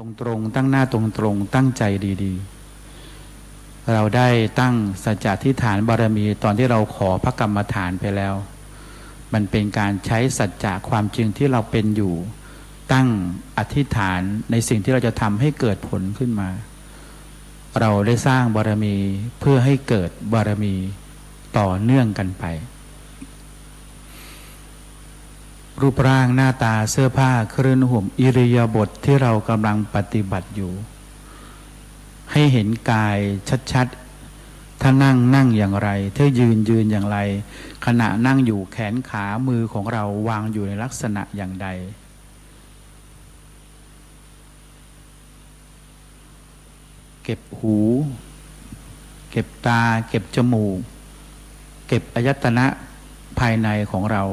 ตรงตรงตั้งหน้าตรงตรงตั้งใจดีๆ เราได้ตั้งสัจจะทิฏฐานบารมีตอนที่เราขอพระกรรมฐานไปแล้ว มันเป็นการใช้สัจจะความจริงที่เราเป็นอยู่ ตั้งอธิษฐานในสิ่งที่เราจะทำให้เกิดผลขึ้นมา เราได้สร้างบารมีเพื่อให้เกิดบารมีต่อเนื่องกันไป รูปร่างหน้าตาเสื้อผ้าเครื่องนุ่มอิริยาบถทที่เรากำลังปฏิบัติอยู่ ให้เห็นกายชัดๆ ถ้านั่งนั่งอย่างไร ถ้ายืนยืนอย่างไร ขณะนั่งอยู่แขนขามือของเราวางอยู่ในลักษณะอย่างใด เก็บหู เก็บตา เก็บจมูก เก็บอายตนะภายในของเรา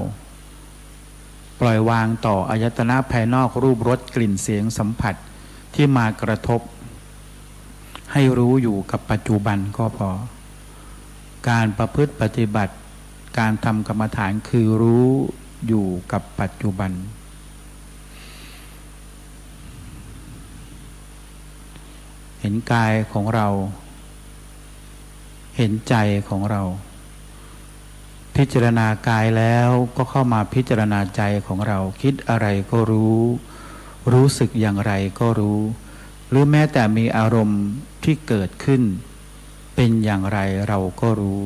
ล่อยวางต่ออายตนะภายนอกรูปรสกลิ่นเสียงสัมผัสที่มากระทบ ให้รู้อยู่กับปัจจุบันก็พอ การประพฤติปฏิบัติ การทำกรรมฐานคือรู้อยู่กับปัจจุบัน เห็นกายของเรา เห็นใจของเรา พิจารณากายแล้วก็เข้ามาพิจารณาใจของเราคิดอะไรก็รู้ รู้สึกอย่างไรก็รู้ หรือแม้แต่มีอารมณ์ที่เกิดขึ้น เป็นอย่างไรเราก็รู้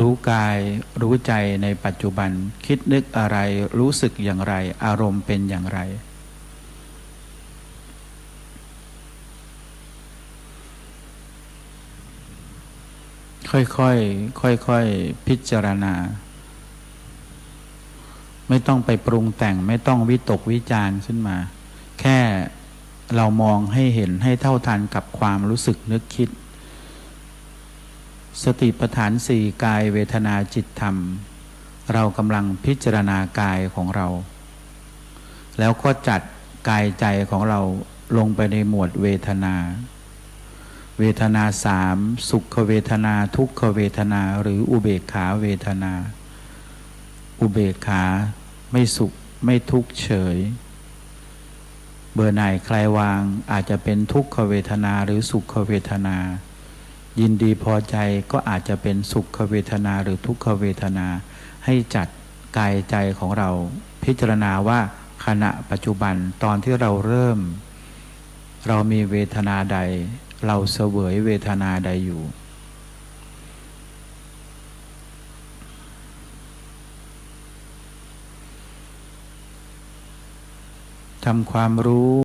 รู้กายรู้ใจในปัจจุบัน คิดนึกอะไรรู้สึกอย่างไร อารมณ์เป็นอย่างไร ค่อยๆค่อยๆพิจารณา ไม่ต้องไปปรุงแต่ง ไม่ต้องวิตกวิจารขึ้นมา แค่เรามองให้เห็นให้เท่าทันกับความรู้สึกนึกคิด สติปัฏฐานสี่กายเวทนาจิตธรรม เรากำลังพิจารณากายของเรา แล้วก็จัดกายใจของเราลงไปในหมวดเวทนา เวทนาสามสุขเวทนาทุกขเวทนา หรืออุเบกขาเวทนา อุเบกขาไม่สุขไม่ทุกเฉย เบื่อหน่ายคลายวางอาจจะเป็นทุกขเวทนาหรือสุขเวทนา ยินดีพอใจก็อาจจะเป็นสุขเวทนาหรือทุกขเวทนา ให้จัดกายใจของเรา พิจารณาว่าขณะปัจจุบันตอนที่เราเริ่ม เรามีเวทนาใด เราเสวยเวทนาใดอยู่ ทำความรู้